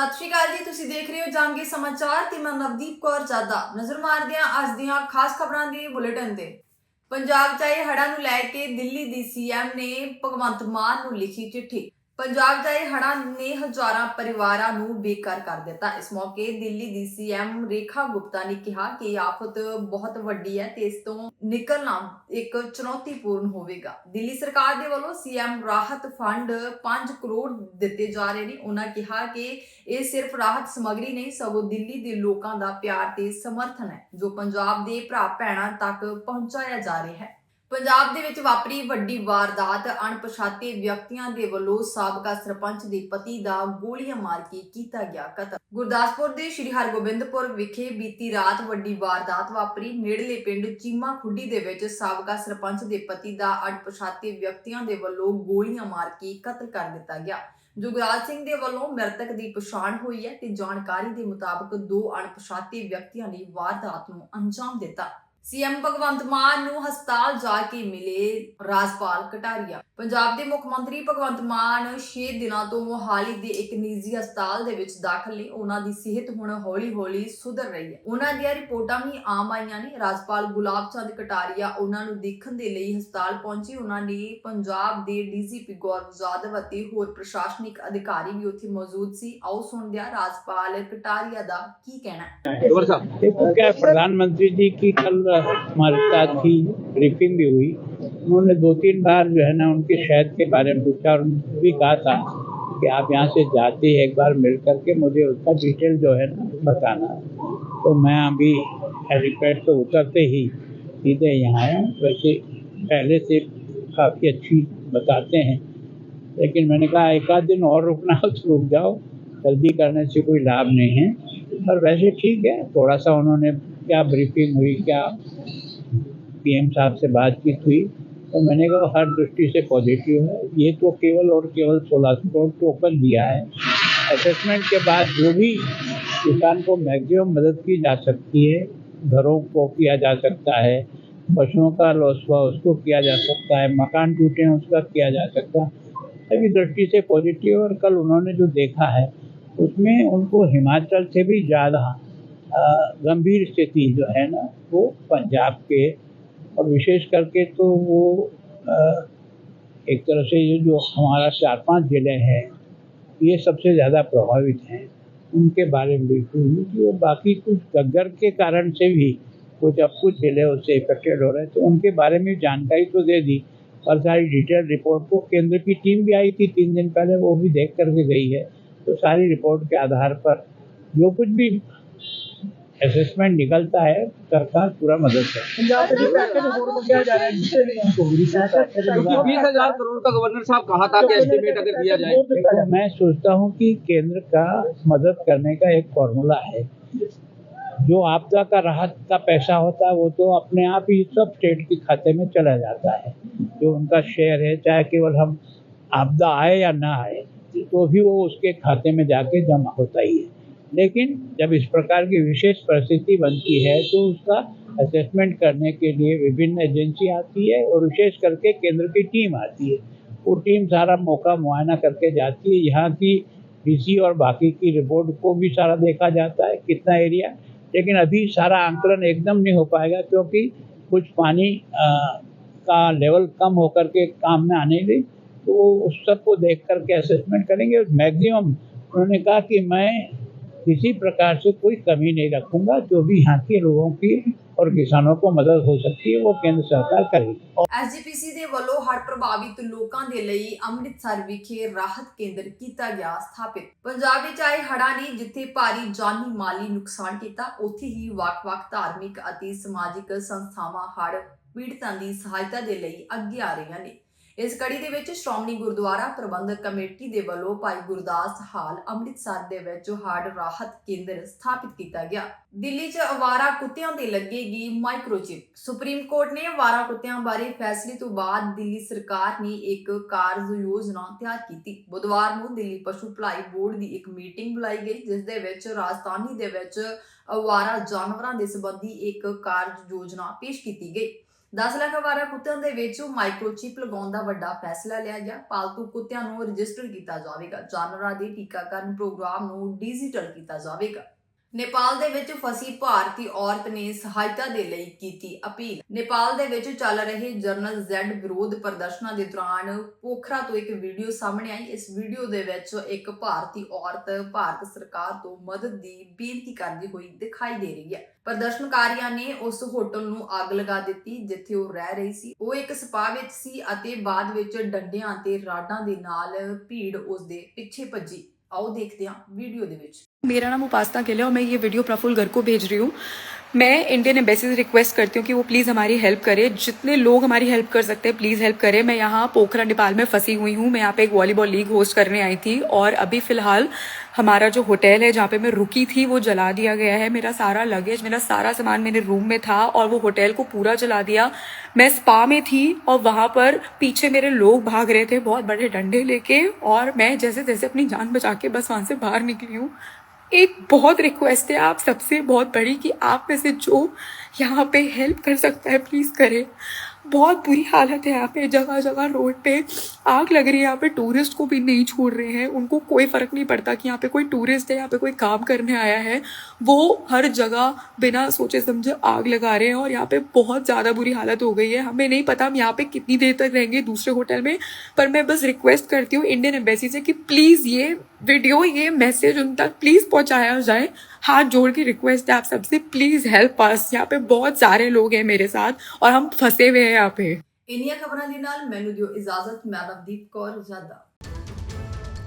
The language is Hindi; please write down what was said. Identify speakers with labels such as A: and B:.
A: ਸਤਿ ਸ਼੍ਰੀ ਅਕਾਲ ਜੀ, ਤੁਸੀਂ ਦੇਖ ਰਹੇ ਹੋ ਜਾਂਗੇ ਸਮਾਚਾਰ ਤੇ ਮੈਂ ਨਵਦੀਪ ਕੌਰ ਜਾਦਾ। ਨਜ਼ਰ ਮਾਰਦੇ ਹਾਂ ਅੱਜ ਦੀਆਂ ਖਾਸ ਖਬਰਾਂ ਦੇ ਬੁਲੇਟਿਨ ਤੇ। ਪੰਜਾਬ 'ਚ ਆਏ ਹੜ੍ਹਾਂ ਨੂੰ ਲੈ ਕੇ ਦਿੱਲੀ ਦੀ ਸੀਐਮ ਨੇ ਭਗਵੰਤ ਮਾਨ ਨੂੰ ਲਿਖੀ ਚਿੱਠੀ। ਪੰਜਾਬ 'ਚ ਆਏ ਹੜ੍ਹਾਂ ਨੇ ਹਜ਼ਾਰਾਂ ਪਰਿਵਾਰਾਂ ਨੂੰ ਬੇਕਾਰ ਕਰ ਦਿੱਤਾ। ਇਸ ਮੌਕੇ ਦਿੱਲੀ ਦੀ ਸੀਐਮ ਰੇਖਾ ਗੁਪਤਾ ਨੇ ਕਿਹਾ ਕਿ ਇਹ ਆਫਤ ਬਹੁਤ ਵੱਡੀ ਹੈ ਤੇ ਇਸ ਤੋਂ ਨਿਕਲਣਾ ਇੱਕ ਚੁਣੌਤੀਪੂਰਨ ਹੋਵੇਗਾ। ਦਿੱਲੀ ਸਰਕਾਰ ਦੇ ਵੱਲੋਂ ਸੀਐਮ ਰਾਹਤ ਫੰਡ 5 ਕਰੋੜ ਦਿੱਤੇ ਜਾ ਰਹੇ ਨੇ। ਉਹਨਾਂ ਕਿਹਾ ਕਿ ਇਹ ਸਿਰਫ ਰਾਹਤ ਸਮੱਗਰੀ ਨਹੀਂ, ਸਗੋਂ ਦਿੱਲੀ ਦੇ ਲੋਕਾਂ ਦਾ ਪਿਆਰ ਤੇ ਸਮਰਥਨ ਹੈ, ਜੋ ਪੰਜਾਬ ਦੇ ਭਰਾ ਭੈਣਾਂ ਤੱਕ ਪਹੁੰਚਾਇਆ ਜਾ ਰਿਹਾ ਹੈ। ਪੰਜਾਬ ਦੇ ਵਿੱਚ ਵਾਪਰੀ ਵੱਡੀ ਵਾਰਦਾਤ, ਅਣਪਛਾਤੇ ਵਿਅਕਤੀਆਂ ਦੇ ਵੱਲੋਂ ਸਾਬਕਾ ਸਰਪੰਚ ਦੇ ਪਤੀ ਦਾ ਗੋਲੀਆਂ ਮਾਰ ਕੇ ਕੀਤਾ ਗਿਆ ਕਤਲ। ਗੁਰਦਾਸਪੁਰ ਦੇ ਸ਼੍ਰੀ ਹਰਗੋਬਿੰਦਪੁਰ ਵਿਖੇ ਬੀਤੀ ਰਾਤ ਵੱਡੀ ਵਾਰਦਾਤ ਵਾਪਰੀ। ਨੇੜਲੇ ਪਿੰਡ ਚੀਮਾ ਖੁੱਡੀ ਦੇ ਵਿੱਚ ਸਾਬਕਾ ਸਰਪੰਚ ਦੇ ਪਤੀ ਦਾ ਅਣਪਛਾਤੇ ਵਿਅਕਤੀਆਂ ਦੇ ਵੱਲੋਂ ਗੋਲੀਆਂ ਮਾਰ ਕੇ ਕਤਲ ਕਰ ਦਿੱਤਾ ਗਿਆ। ਜੁਗਰਾਜ ਸਿੰਘ ਦੇ ਵੱਲੋਂ ਮ੍ਰਿਤਕ ਦੀ ਪਛਾਣ ਹੋਈ ਹੈ ਤੇ ਜਾਣਕਾਰੀ ਦੇ ਮੁਤਾਬਕ ਦੋ ਅਣਪਛਾਤੇ ਵਿਅਕਤੀਆਂ ਨੇ ਵਾਰਦਾਤ ਨੂੰ ਅੰਜਾਮ ਦਿੱਤਾ। ਸੀਐਮ ਭਗਵੰਤ ਮਾਨ ਨੂੰ ਹਸਪਤਾਲ ਜਾ ਕੇ ਮਿਲੇ ਰਾਜਪਾਲ ਕਟਾਰੀਆ ਪੰਜਾਬ ਦੇ ਮੁੱਖ ਮੰਤਰੀ ਭਗਵੰਤ ਮਾਨ 6 ਦਿਨਾਂ ਤੋਂ ਮੋਹਾਲੀ ਦੇ ਇੱਕ ਨਿੱਜੀ ਹਸਪਤਾਲ ਦੇ ਵਿੱਚ ਦਾਖਲ ਨੇ। ਉਹਨਾਂ ਦੀ ਸਿਹਤ ਹੁਣ ਹੌਲੀ-ਹੌਲੀ ਸੁਧਰ ਰਹੀ ਹੈ। ਉਹਨਾਂ ਦੀਆਂ ਰਿਪੋਰਟਾਂ ਵੀ ਆਮ ਆਈਆਂ ਨੇ। ਰਾਜਪਾਲ ਗੁਲਾਬ ਚੰਦ ਕਟਾਰੀਆ ਉਹਨਾਂ ਨੂੰ ਦੇਖਣ ਦੇ ਲਈ ਹਸਪਤਾਲ ਪਹੁੰਚੇ। ਉਹਨਾਂ ਨੇ ਪੰਜਾਬ ਦੇ ਡੀਜੀਪੀ ਗੌਰਵ ਜਾਦਵ ਅਤੇ ਹੋਰ ਪ੍ਰਸ਼ਾਸਨਿਕ ਅਧਿਕਾਰੀ ਵੀ ਉੱਥੇ ਮੌਜੂਦ ਸੀ। ਆਓ ਸੁਣਦੇ ਆ ਰਾਜਪਾਲ ਕਟਾਰੀਆ ਦਾ ਕੀ ਕਹਿਣਾ ਹੈ?
B: ਪ੍ਰਧਾਨ ਮੰਤਰੀ ਜੀ ਕੀ ਕੱਲ हमारे साथ ही ब्रीफिंग भी हुई। उन्होंने दो तीन बार जो है ना उनकी शहद के बारे में पूछा और उन्होंने भी कहा था कि आप यहाँ से जाते हैं एक बार मिल करके मुझे उसका डिटेल जो है ना बताना। तो मैं अभी हेलीपैड से उतरते ही सीधे यहाँ आया। वैसे पहले से काफ़ी अच्छी बताते हैं। लेकिन मैंने कहा, एक आध दिन और रुकना हो तो रुक जाओ। जल्दी करने से कोई लाभ नहीं है। पर वैसे ठीक है, थोड़ा सा उन्होंने क्या ब्रीफिंग हुई, क्या पीएम साहब से बातचीत हुई तो मैंने कहा, हर दृष्टि से पॉजिटिव है। ये तो केवल और केवल सोलह सौ करोड़ टोकन दिया है। असेसमेंट के बाद जो भी किसान को मैक्सिमम मदद की जा सकती है, घरों को किया जा सकता है, पशुओं का लॉस हुआ, उसको किया जा सकता है, मकान टूटे हैं उसका किया जा सकता है, सभी दृष्टि से पॉजिटिव और कल उन्होंने जो देखा है, उसमें उनको हिमाचल से भी ज़्यादा गंभीर स्थिति जो है ना, वो पंजाब के और विशेष करके तो वो एक तरह से ये जो हमारा चार पाँच ज़िले हैं, ये सबसे ज़्यादा प्रभावित हैं। उनके बारे में बिल्कुल हुई कि वो बाकी कुछ गग्गर के कारण से भी कुछ अब कुछ ज़िले उससे इफेक्टेड हो रहे हैं। तो उनके बारे में जानकारी तो दे दी। और सारी डिटेल रिपोर्ट को केंद्र की टीम भी आई थी, तीन दिन पहले वो भी देख करके गई है। तो सारी रिपोर्ट के आधार पर जो कुछ भी असेसमेंट निकलता है सरकार पूरा मदद करती है।
C: पंजाब में पैकेज और को क्या जा रहा है जिससे बीस हज़ार करोड़ का गवर्नर साहब कहा था कि एस्टिमेट अगर दिया जाए।
B: मैं सोचता हूँ कि केंद्र का मदद करने का एक फॉर्मूला है। जो आपदा का राहत का पैसा होता है वो तो अपने आप ही सब स्टेट के खाते में चला जाता है। जो उनका शेयर है चाहे केवल हम आपदा आए या ना आए तो भी वो उसके खाते में जाके जमा होता ही है। लेकिन जब इस प्रकार की विशेष परिस्थिति बनती है तो उसका असेसमेंट करने के लिए विभिन्न एजेंसी आती है और विशेष करके केंद्र की टीम आती है। वो टीम सारा मौका मुआयना करके जाती है। यहाँ की डीसी और बाकी की रिपोर्ट को भी सारा देखा जाता है कितना एरिया लेकिन अभी सारा आंकलन एकदम नहीं हो पाएगा क्योंकि कुछ पानी अ, का लेवल कम होकर के काम में आने लगी तो उस सबको देख करके असेसमेंट करेंगे मैक्सिमम उन्होंने कहा कि मैं किसी प्रकार से कोई कमी नहीं रखूंगा जो भी यहाँ के लोगों की और किसानों को मदद हो सकती है वो केंद्र सरकार करेगी
A: ਐਸਜੀਪੀਸੀ ਦੇ ਵੱਲੋਂ ਹੜ੍ਹ ਪ੍ਰਭਾਵਿਤ ਲੋਕਾਂ ਦੇ ਲਈ ਅੰਮ੍ਰਿਤਸਰ ਵਿਖੇ ਰਾਹਤ ਕੇਂਦਰ ਕੀਤਾ ਗਿਆ ਸਥਾਪਿਤ ਪੰਜਾਬ ਵਿੱਚ ਆਏ ਹੜ੍ਹਾਂ ਨੇ ਜਿੱਥੇ ਭਾਰੀ ਜਾਨੀ ਮਾਲੀ ਨੁਕਸਾਨ ਕੀਤਾ ਉੱਥੇ ਹੀ ਵੱਖ-ਵੱਖ ਧਾਰਮਿਕ ਅਤੇ ਸਮਾਜਿਕ ਸੰਸਥਾਵਾਂ ਹੜ੍ਹ ਪੀੜਤਾਂ ਦੀ ਸਹਾਇਤਾ ਦੇ ਲਈ ਅੱਗੇ ਆ ਰਹੀਆਂ ਨੇ ਇਸ ਕੜੀ ਦੇ ਵਿੱਚ ਸ਼੍ਰੋਮਣੀ ਗੁਰਦੁਆਰਾ ਪ੍ਰਬੰਧਕ ਕਮੇਟੀ ਦੇ ਵੱਲੋਂ ਭਾਈ ਗੁਰਦਾਸ ਹਾਲ ਅੰਮ੍ਰਿਤਸਰ ਦੇ ਵਿੱਚ ਹੜ੍ਹ ਰਾਹਤ ਕੇਂਦਰ ਸਥਾਪਿਤ ਕੀਤਾ ਗਿਆ। ਦਿੱਲੀ 'ਚ ਅਵਾਰਾ ਕੁੱਤਿਆਂ ਤੇ ਲੱਗੇਗੀ ਮਾਈਕ੍ਰੋਚਿਪ ਸੁਪਰੀਮ ਕੋਰਟ ਨੇ ਅਵਾਰਾ ਕੁੱਤਿਆਂ ਬਾਰੇ ਫੈਸਲੇ ਤੋਂ ਬਾਅਦ ਦਿੱਲੀ ਸਰਕਾਰ ਨੇ ਇੱਕ ਕਾਰਜ ਯੋਜਨਾ ਤਿਆਰ ਕੀਤੀ। ਬੁੱਧਵਾਰ ਨੂੰ ਦਿੱਲੀ ਪਸ਼ੂ ਭਲਾਈ ਬੋਰਡ ਦੀ ਇੱਕ ਮੀਟਿੰਗ ਬੁਲਾਈ ਗਈ, ਜਿਸ ਦੇ ਵਿੱਚ ਰਾਜਧਾਨੀ ਦੇ ਵਿੱਚ ਅਵਾਰਾ ਜਾਨਵਰਾਂ ਦੇ ਸੰਬੰਧੀ ਇੱਕ ਕਾਰਜ ਯੋਜਨਾ ਪੇਸ਼ ਕੀਤੀ ਗਈ। 10 ਲੱਖ ਅਵਾਰਾ ਕੁੱਤਿਆਂ ਦੇ ਵਿੱਚ ਮਾਈਕਰੋਚਿਪ ਲਗਾਉਣ ਦਾ ਵੱਡਾ ਫੈਸਲਾ ਲਿਆ ਗਿਆ। ਪਾਲਤੂ ਕੁੱਤਿਆਂ ਨੂੰ ਰਜਿਸਟਰ ਕੀਤਾ ਜਾਵੇਗਾ। ਜਾਨਵਰਾਂ ਦੇ ਟੀਕਾਕਰਨ ਪ੍ਰੋਗਰਾਮ ਨੂੰ ਡਿਜੀਟਲ ਕੀਤਾ ਜਾਵੇਗਾ। ਨੇਪਾਲ ਦੇ ਵਿੱਚ ਫਸੀ ਭਾਰਤੀ ਔਰਤ ਨੇ ਸਹਾਇਤਾ ਦੇ ਲਈ ਕੀਤੀ ਅਪੀਲ। ਨੇਪਾਲ ਦੇ ਵਿੱਚ ਚੱਲ ਰਹੇ ਜਰਨਲ ਜ਼ੈਡ ਵਿਰੋਧ ਪ੍ਰਦਰਸ਼ਨਾਂ ਦੇ ਦੌਰਾਨ ਪੋਖਰਾ ਤੋਂ ਇੱਕ ਵੀਡੀਓ ਸਾਹਮਣੇ ਆਈ। ਇਸ ਵੀਡੀਓ ਦੇ ਵਿੱਚ ਇੱਕ ਭਾਰਤੀ ਔਰਤ ਭਾਰਤ ਸਰਕਾਰ ਤੋਂ ਮਦਦ ਦੀ ਬੇਨਤੀ ਕਰਦੀ ਹੋਈ ਦਿਖਾਈ ਦੇ ਰਹੀ ਹੈ। ਪ੍ਰਦਰਸ਼ਨਕਾਰੀਆਂ ਨੇ ਉਸ ਹੋਟਲ ਨੂੰ ਅੱਗ ਲਗਾ ਦਿੱਤੀ, ਜਿੱਥੇ ਉਹ ਰਹਿ ਰਹੀ ਸੀ। ਉਹ ਇੱਕ ਸਪਾ ਵਿੱਚ ਸੀ ਅਤੇ ਬਾਅਦ ਵਿੱਚ ਡੰਡਿਆਂ ਤੇ ਰਾਡਾਂ ਦੇ ਨਾਲ ਭੀੜ ਉਸ ਦੇ ਪਿੱਛੇ ਭੱਜੀ। आओ देखते हैं वीडियो
D: मेरा नाम उपासना के लिए और मैं ये वीडियो प्रफुल गर को भेज रही हूँ। मैं इंडियन एम्बेसी से रिक्वेस्ट करती हूँ कि वो प्लीज़ हमारी हेल्प करे। जितने लोग हमारी हेल्प कर सकते हैं प्लीज़ हेल्प करें। मैं यहाँ पोखरा नेपाल में फंसी हुई हूँ। मैं यहाँ पे एक वॉलीबॉल लीग होस्ट करने आई थी और अभी फ़िलहाल हमारा जो होटल है, जहाँ पे मैं रुकी थी, वो जला दिया गया है। मेरा सारा लगेज मेरा सारा सामान मेरे रूम में था और वो होटल को पूरा जला दिया। मैं स्पा में थी और वहाँ पर पीछे मेरे लोग भाग रहे थे, बहुत बड़े डंडे लेके और मैं जैसे तैसे अपनी जान बचा के बस वहाँ से बाहर निकली हूँ। एक बहुत रिक्वेस्ट है आप सबसे बहुत बड़ी कि आप में से जो यहाँ पे हेल्प कर सकता है प्लीज़ करें। बहुत बुरी हालत है यहाँ पे जगह जगह रोड पे आग लग रही है, यहाँ पे टूरिस्ट को भी नहीं छोड़ रहे हैं। उनको कोई फ़र्क नहीं पड़ता कि यहाँ पे कोई टूरिस्ट है, यहाँ पे कोई काम करने आया है। वो हर जगह बिना सोचे समझे आग लगा रहे हैं और यहाँ पे बहुत ज़्यादा बुरी हालत हो गई है। हमें नहीं पता हम यहाँ पे कितनी देर तक रहेंगे दूसरे होटल में, पर मैं बस रिक्वेस्ट करती हूँ इंडियन एम्बेसी से कि प्लीज़ ये वीडियो ये मैसेज उन तक प्लीज़ पहुँचाया जाए। हाथ जोड़ के रिक्वेस्ट है आप सबसे प्लीज़ हेल्प अस यहाँ पे बहुत सारे लोग हैं मेरे साथ और हम फंसे हुए हैं यहाँ पे।
A: इन खबर के नाल मैं इजाज़त। मैं नवदीप कौर, ज़्यादा।